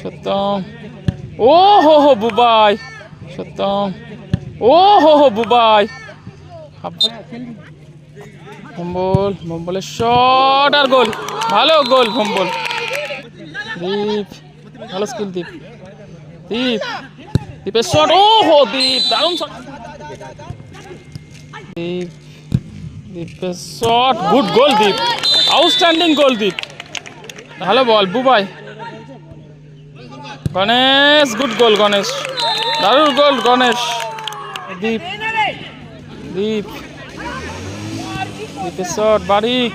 সত্যম। ও হো হো বুবাই। সত্যম। ও হো হো বুবাই। ভম্বল ভম্বলের শট আর গোল। ভালো গোল ভম্বল দীপ, ভালো স্কিল, দীপ। দীপ, দীপের শট। ও হো, দীপ, দারুণ shot. Deep, দীপের shot. Good goal, Deep. Outstanding goal, Deep. ভালো ball, Bubai. Ganesh good goal Ganesh. দারুণ গোল গণেশ। দীপ। দীপ। শট বারিক।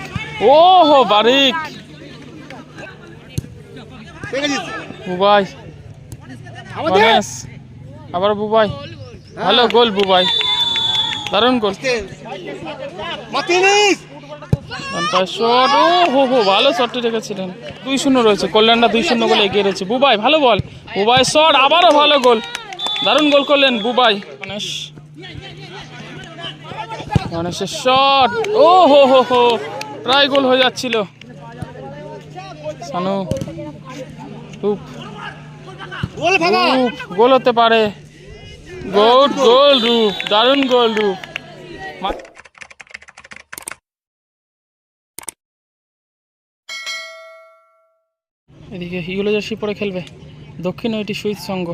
ও হো বারিক। বুবাই। গণেশ আবার বুবাই। ভালো গোল বুবাই। দারুণ গোল Martinez! শট। ও হো হো ভালো শটটি রেখেছিলেন। দুই শূন্য রয়েছে দুই শূন্য গোলে এগিয়ে রয়েছে। বুবাই ভালো বল। বুবাই শট আবারও ভালো গোল। দারুণ গোল করলেন বুবাই। গণেশ। গণেশের শট। ও হো হো হো প্রায় গোল হয়ে যাচ্ছিল। সানু। গোল রূপ গোল হতে পারে। গোল গোল রূপ দারুণ গোল রূপ। এদিকে ইউলো জার্সি পরে খেলবে দক্ষিণ ওইটি সুইচ সঙ্গ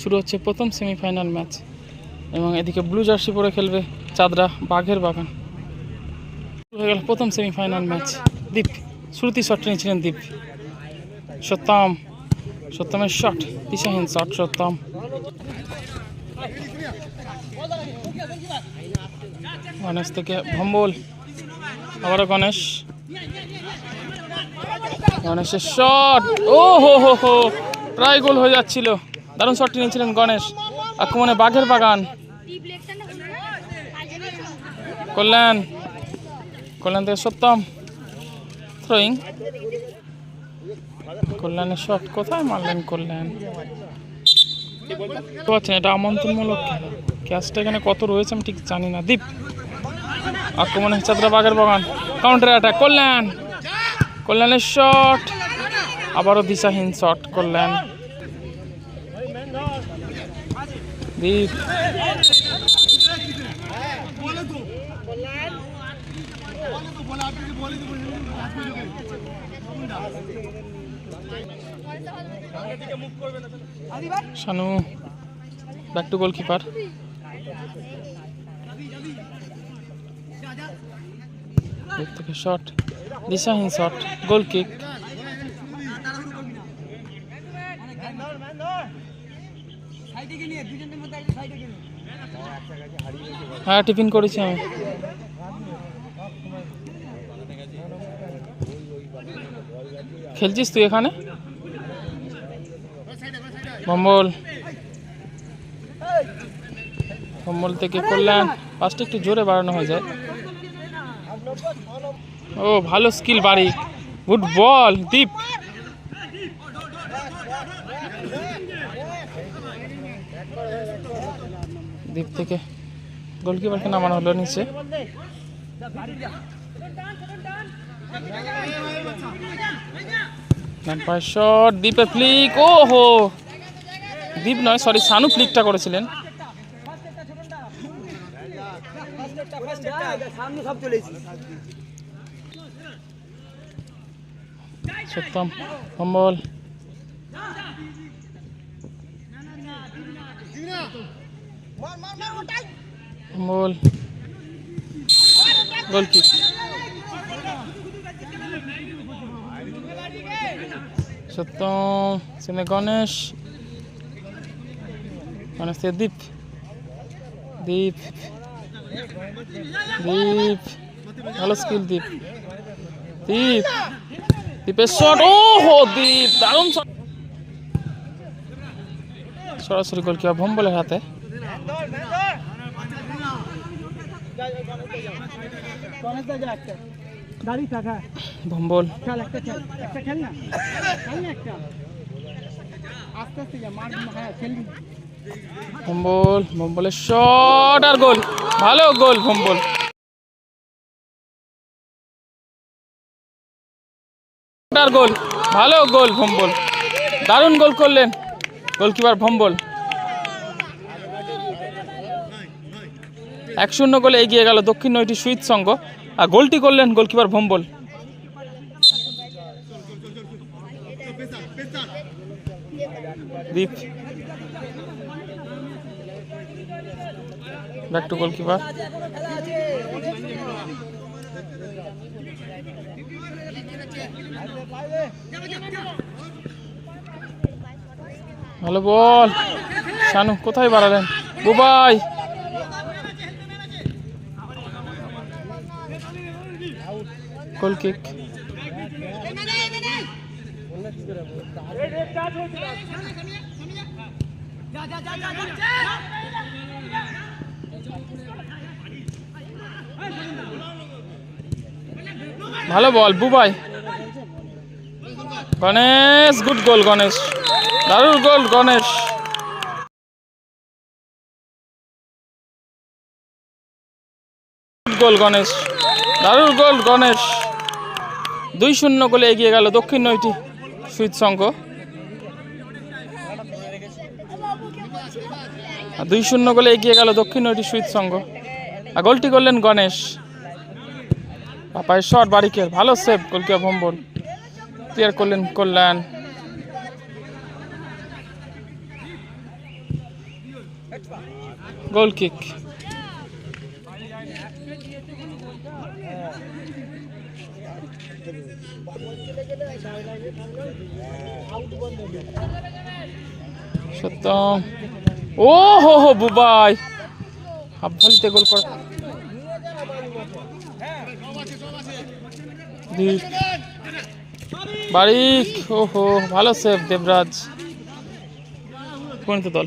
শুরু হচ্ছে প্রথম সেমিফাইনাল ম্যাচ। এবং এদিকে ব্লু জার্সি পরে খেলবে চাঁদরা বাঘের বাগান। শুরু হয়ে গেল প্রথম semifinal match. Deep, Shruti shot নিয়েছিলেন দীপ। সত্যম, সত্যমের শট, দিশাহীন শট, সত্যম। গণেশ থেকে ভম্বল, আবারও গণেশ। গণেশের শট ও, হো হো হো। প্রায় গোল হয়ে যাচ্ছিল। দারুণ শটটি নিয়েছিলেন গণেশ। আক্রমণে বাঘের বাগান। কল্যাণ। কল্যাণ থেকে সত্যম থ্রোয়িং কল্যাণের শট কোথায় মারলেন কল্যাণ? পারছেন এটা আমন্ত্রণমূলক খেলা। এখানে কত রয়েছে আমি ঠিক জানি না। দীপ। আক্রমণে চাদরা বাঘের বাগান। Counter attack Kalyan. কল্যাণের শট। আবারও দিশাহীন shot Kalyan Deep. Shanu back to goalkeeper থেকে শট দিশাহীন শট গোল কিক হ্যাঁ টিফিন করেছি আমি। খেলছিস তুই এখানে? কম্বল কম্বল থেকে কল্যাণ। পাঁচটা একটু জোরে বাড়ানো হয়ে যায়। ও, ভালো স্কিল বাড়ি। গুড বল, দীপ। দীপ থেকে গোলকিপারকে নামানো হলো নিচে। শট, দীপের ফ্লিক ও হো দীপ নয় সরি সানু ফ্লিকটা করেছিলেন। সত্যম কম্বল কম্বল গোল কিক সত্যম সিনে গণেশ। গণেশ দীপ। দীপ। দীপ। ভালো স্কিল দীপ। দীপ। দীপের শট ও হো দীপ, দারুণ শট সরাসরি গোল কিংবা ভম্বলের হাতে। ভম্বল। আস্তে আস্তে ভম্বল ভম্বলের শট আর গোল। ভালো গোল ভম্বল আর গোল। ভালো গোল ভম্বল দারুণ গোল করলেন গোলকিপার ভম্বল। এক শূন্য গোলে এগিয়ে গেল দক্ষিণ নয়টি সুইট সঙ্গ আর গোলটি করলেন goalkeeper Bhombol. Deep. Back to goalkeeper ভালো বল। শানু কোথায় বাড়ালেন? বুবাই। গোল কিক ভালো ball, Bubai. Ganesh good goal Ganesh. দারুণ গোল গণেশ। গোল গণেশ। দারুণ গোল গণেশ। দুই শূন্য গোলে এগিয়ে গেল দক্ষিণ নয়টি সুইট সংঘ। দুই শূন্য গোলে এগিয়ে গেল দক্ষিণ ওটি সুইট সংঘ। আর গোলটি করলেন গণেশ। পাপায় শট বাড়িকে ভালো সেভ গোলকিপার ভম্বল ক্লিয়ার করলেন কল্যাণ। গোল কিক সত্যম। ও হো হো, বুবাই। হাফভালিতে গোল কর। বারিক, হো ভালো সেভ দেবরাজ। কোন দল?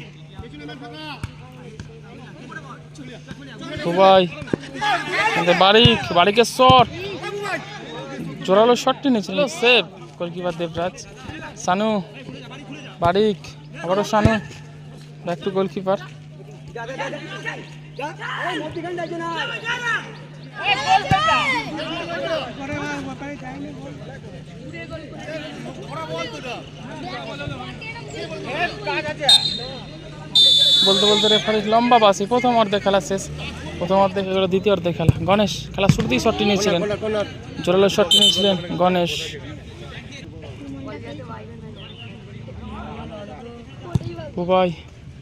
কিন্তু বারিক, বারিকের শট জোরালো শটটি নিয়েছিল। Save goalkeeper Debraj. Sanu, Barik. আবারও সানু ব্যাক টু গোলকিপার বলতে বলতে রেফারি লম্বা বাসি, প্রথম অর্ধে খেলা শেষ। প্রথম অর্ধে, এগুলো দ্বিতীয় অর্ধে খেলা। গণেশ, খেলা শুরুতেই শটটি নিয়েছিলেন। জোরালো শটটি নিয়েছিলেন গণেশ। বুবাই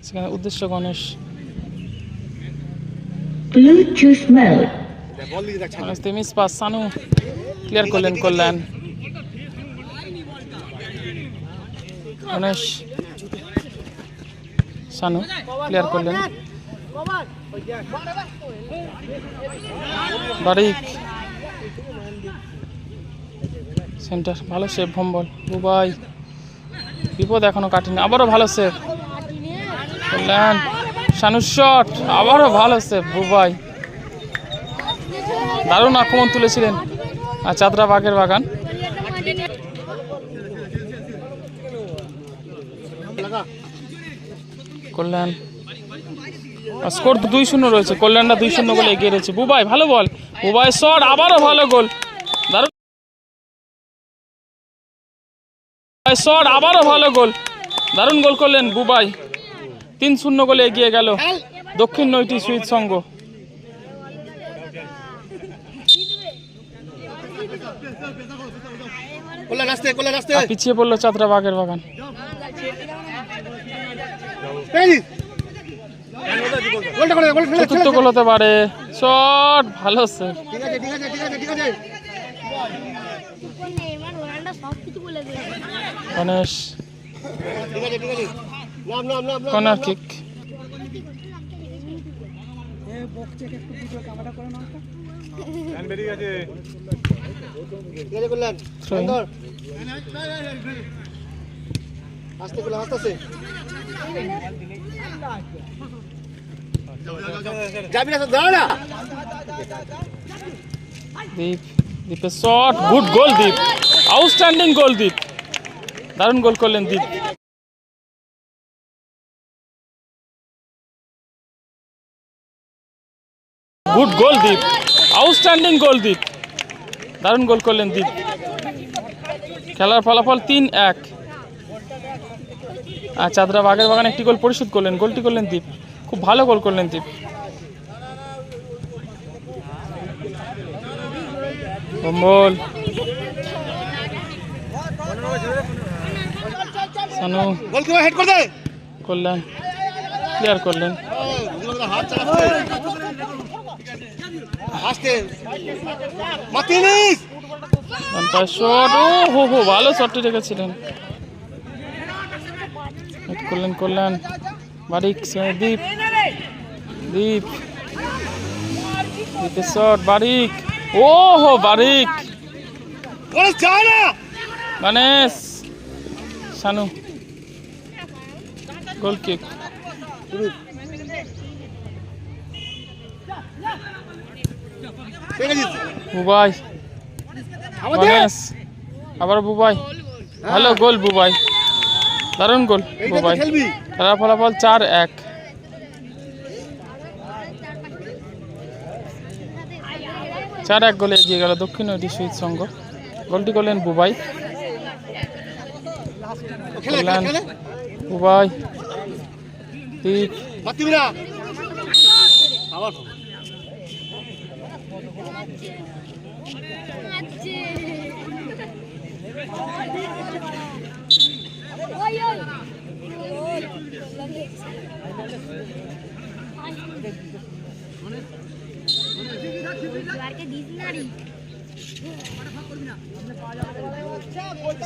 সেখানে উদ্দেশ্য Ganesh. Miss pass Sanu clear করলেন কল্যাণ গণেশ সানু ক্লিয়ার করলেন। বারিক। সেন্টার ভালো সেভ ভম্বল। বুবাই বিপদ এখনও কাটেনি, আবারও ভালো সেভ কল্যাণ শানু শট আবারও ভালো সেভ বুবাই। দারুণ আক্রমণ তুলেছিলেন। আর চাদরা বাঘের বাগান। কল্যাণ। স্কোর দুই শূন্য রয়েছে কল্যাণটা দুই শূন্য গোলে এগিয়ে রয়েছে। বুবাই, ভালো বল বুবাই শট আবারও ভালো গোল শট আবারও ভালো গোল। দারুণ গোল করলেন বুবাই। তিন শূন্য গোলে এগিয়ে গেল দক্ষিণ নয়টি সুইট আর পিছিয়ে পড়ল চাদরা বাগের বাগান। গোল চতুর্থ গোল হতে পারে। শট ভালো সে ঠিক আছে ঠিক আছে ঠিক আছে ঠিক আছে। নাম কর্নার কিক আস্তে আস্তে যাবি না দাঁড়া Deep দীপের shot good goal Deep. Outstanding goal Deep. দারুণ গোল করলেন দীপ। Good goal Deep. Outstanding goal Deep. দারুণ গোল করলেন দীপ। খেলার ফলাফল তিন এক। আর চাঁদরা বাগের বাগান একটি গোল পরিশোধ করলেন। গোলটি করলেন দীপ। খুব ভালো গোল করলেন দীপ। কম্বল। সানু। হেড করে করলেন। ক্লিয়ার করলেন ও, হো ভালো শটটি রেখেছিলেন। করলেন করলেন বারিক সে- দীপ। দীপের শট বারিক ও হো বারিক। ওরে যায় না গণেশ শানু গোল কিক বুবাই। গণেশ আবার বুবাই। ভালো গোল বুবাই। দারুণ গোল বুবাই। খেলার ফলাফল চার এক। চার এক গোলে এগিয়ে গেল দক্ষিণ ওইটি শহীদ সংঘ। গোলটি করলেন বুবাই। বুবাই। দীপ মাতিবি না আবার ওই ওই বারকে দিস না রে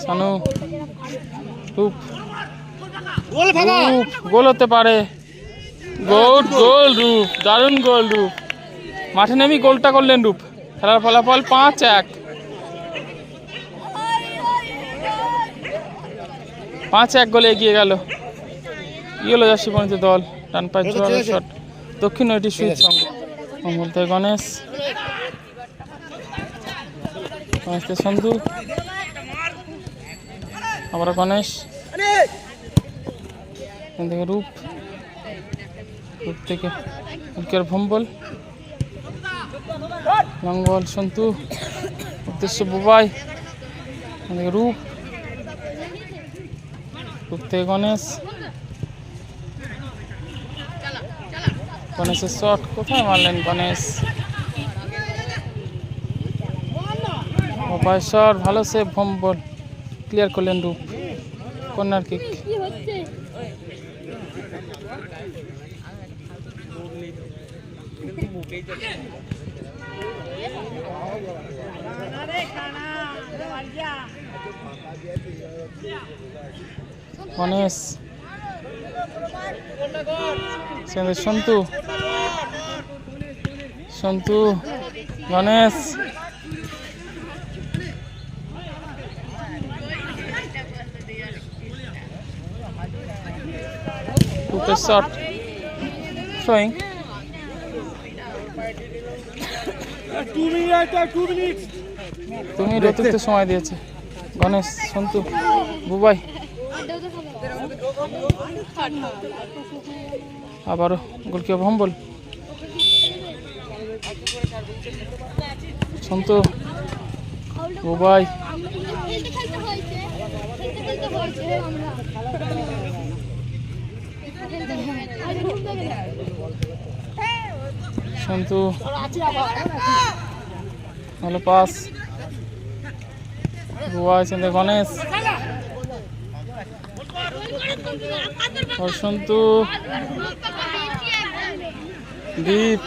সানু ফাঁকা রূপ গোল হতে পারে। গোল গোল রূপ দারুণ গোল রূপ। মাঠে নেমেই গোলটা করলেন রূপ। খেলার ফলাফল পাঁচ এক। পাঁচ এক গোলে এগিয়ে গেল। ইয়েলো জার্সি পরিণত দল ডান পায়ে। শট। দক্ষিণ ওইটি সুইচ অমল গণেশ। থেকে সন্ধু। আবার গণেশ। থেকে রূপ। রূপ থেকে উইকের ভম্বল। লঙ্গল সন্তু। উদ্দেশ্য বুবাই। থেকে রূপ। রূপ থেকে গণেশ। গণেশের শট কোথায় মারলেন গণেশ? শট ভালো সেভ ভম্বল ক্লিয়ার করলেন রূপ। Corner kick Santu. Santu Ganesh. রূপের শট থ্রোয়িং তুমি অতিরিক্ত সময় দিয়েছে। গণেশ সন্তু বুবাই। আবারও গোলকিপার ভম্বল। সন্তু বুবাই। সন্তু ভালো পাস। বুবাই সন্ধে গণেশ। সন্তু দীপ।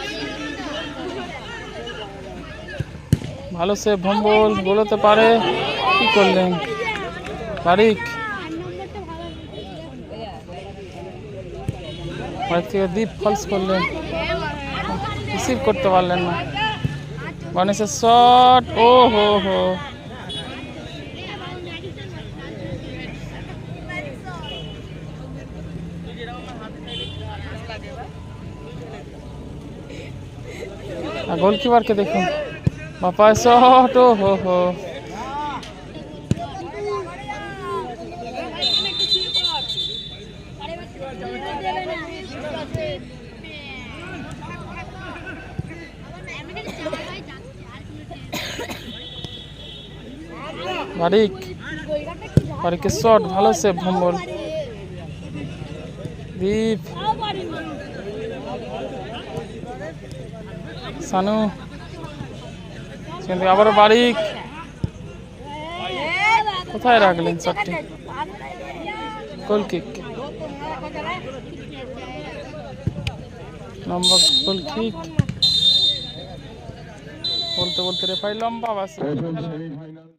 ভালো সে ভম্বল বলতে পারে। কি করলেন? তারিক থেকে দীপ ফলস করলেন রিসিভ করতে পারলেন না গণেশের শট ও হো হো আর গোলকিপারকে দেখুন বাপায় শট ও হো হো বারিক বারিকের শট ভালো সে ভম্বল দীপ। সানু। সেখান থেকে আবারও বারিক কোথায় রাখলেন চারটে? গোল কিক নম্বর গোল কিক বলতে বলতে রেফারি লম্বা বাস।